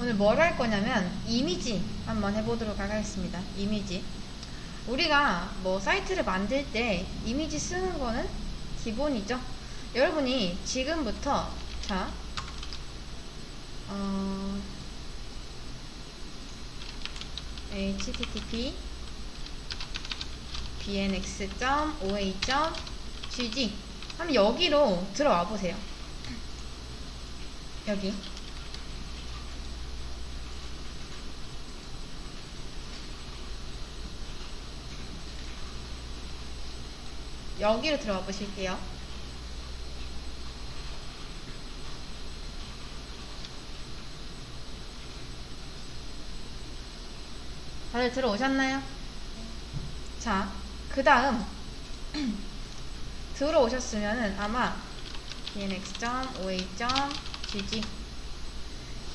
오늘 뭘 할 거냐면 이미지 한번 해보도록 하겠습니다. 이미지. 우리가 뭐 사이트를 만들 때 이미지 쓰는 거는 기본이죠. 여러분이 지금부터 자 어, http bnx.oa.gg 하면 여기로 들어와 보세요. 여기 여기로 들어가 보실게요. 다들 들어오셨나요? 자, 그 다음 들어오셨으면은 아마 bnx.oa.gg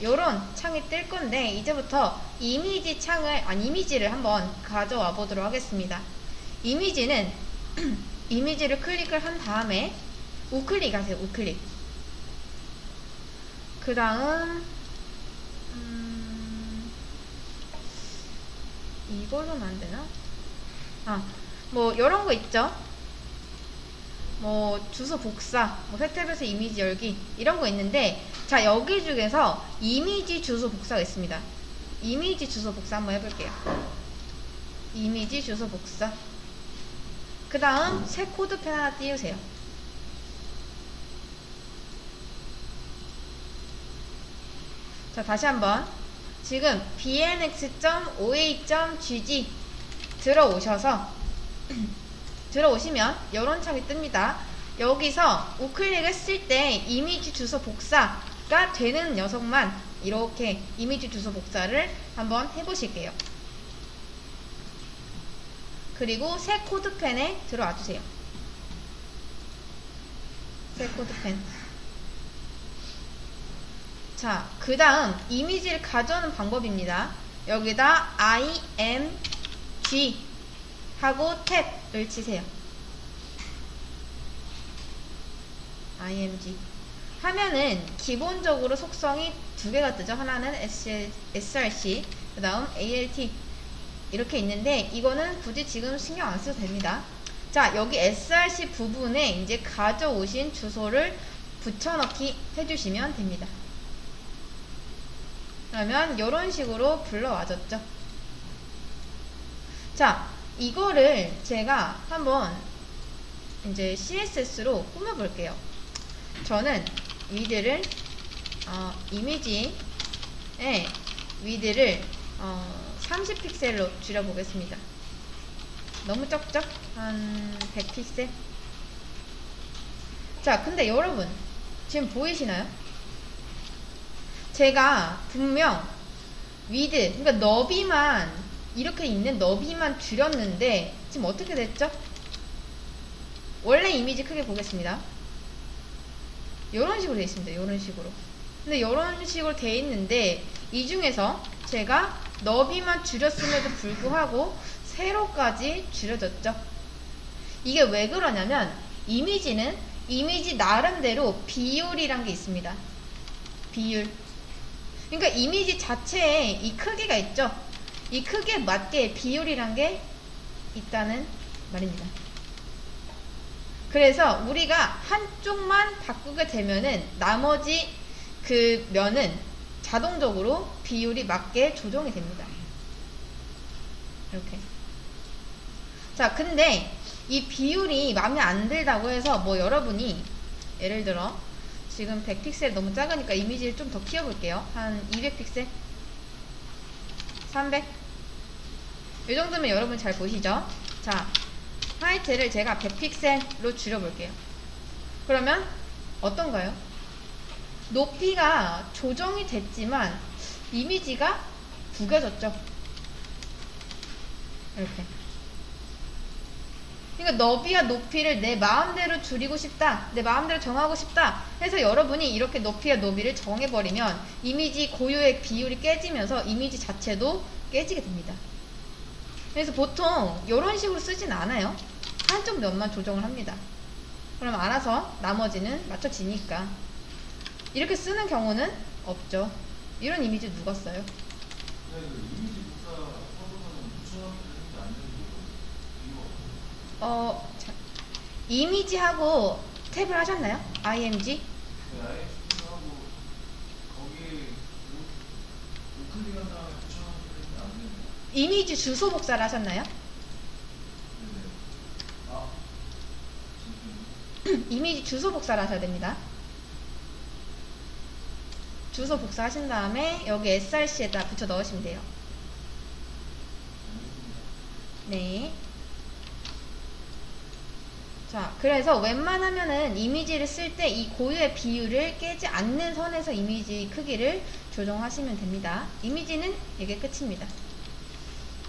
요런 창이 뜰 건데 이제부터 이미지 창을 아니 이미지를 한번 가져와 보도록 하겠습니다. 이미지는 이미지를 클릭을 한 다음에 우클릭 하세요. 우클릭. 그 다음 음, 이걸로는 안 되나? 아, 뭐 이런 거 있죠. 뭐 주소 복사, 뭐 세탭에서 이미지 열기 이런 거 있는데 자 여기 중에서 이미지 주소 복사가 있습니다. 이미지 주소 복사 한번 해볼게요. 이미지 주소 복사. 그 다음 새 코드펜 하나 띄우세요. 자 다시 한번 지금 bnx.oa.gg 들어오셔서 들어오시면 이런 창이 뜹니다. 여기서 우클릭 했을 때 이미지 주소 복사가 되는 녀석만 이렇게 이미지 주소 복사를 한번 해보실게요. 그리고 새 코드펜에 들어와 주세요. 새 코드펜. 자, 그 다음 이미지를 가져오는 방법입니다. 여기다 img 하고 탭을 치세요. img 하면은 기본적으로 속성이 두 개가 뜨죠. 하나는 src, 그 다음 alt 이렇게 있는데 이거는 굳이 지금 신경 안 써도 됩니다. 자, 여기 src 부분에 이제 가져오신 주소를 붙여넣기 해주시면 됩니다. 그러면 이런 식으로 불러와줬죠. 자, 이거를 제가 한번 이제 CSS로 꾸며볼게요. 저는 위드를 어, 이미지의 위드를 어, 30픽셀로 줄여보겠습니다. 너무 적죠? 한 100픽셀? 자, 근데 여러분 지금 보이시나요? 제가 분명 위드, 그러니까 너비만 이렇게 있는 너비만 줄였는데 지금 어떻게 됐죠? 원래 이미지 크게 보겠습니다. 이런 식으로 되어 있습니다. 이런 식으로. 근데 이런 식으로 되어 있는데 이 중에서 제가 너비만 줄였음에도 불구하고 세로까지 줄여졌죠. 이게 왜 그러냐면 이미지는 이미지 나름대로 비율이란 게 있습니다. 비율. 그러니까 이미지 자체에 이 크기가 있죠. 이 크기에 맞게 비율이란 게 있다는 말입니다. 그래서 우리가 한쪽만 바꾸게 되면은 나머지 그 면은 자동적으로 비율이 맞게 조정이 됩니다. 이렇게. 자, 근데 이 비율이 마음에 안 들다고 해서 뭐 여러분이 예를 들어 지금 100픽셀 너무 작으니까 이미지를 좀 더 키워볼게요. 한 200픽셀? 300? 이 정도면 여러분 잘 보시죠? 자, 하이트를 제가 100픽셀로 줄여볼게요. 그러면 어떤가요? 높이가 조정이 됐지만 이미지가 구겨졌죠? 이렇게. 그러니까 너비와 높이를 내 마음대로 줄이고 싶다, 내 마음대로 정하고 싶다 해서 여러분이 이렇게 높이와 너비를 정해버리면 이미지 고유의 비율이 깨지면서 이미지 자체도 깨지게 됩니다. 그래서 보통 이런 식으로 쓰진 않아요. 한쪽 면만 조정을 합니다. 그럼 알아서 나머지는 맞춰지니까. 이렇게 쓰는 경우는 없죠. 이런 이미지 누가 써요? 어, 자, 이미지하고 탭을 하셨나요? IMG? 이미지 주소 복사를 하셨나요? 이미지 주소 복사를 하셔야 됩니다. 주소 복사하신 다음에 여기 src에다 붙여 넣으시면 돼요. 네. 자, 그래서 웬만하면은 이미지를 쓸 때 이 고유의 비율을 깨지 않는 선에서 이미지 크기를 조정하시면 됩니다. 이미지는 이게 끝입니다.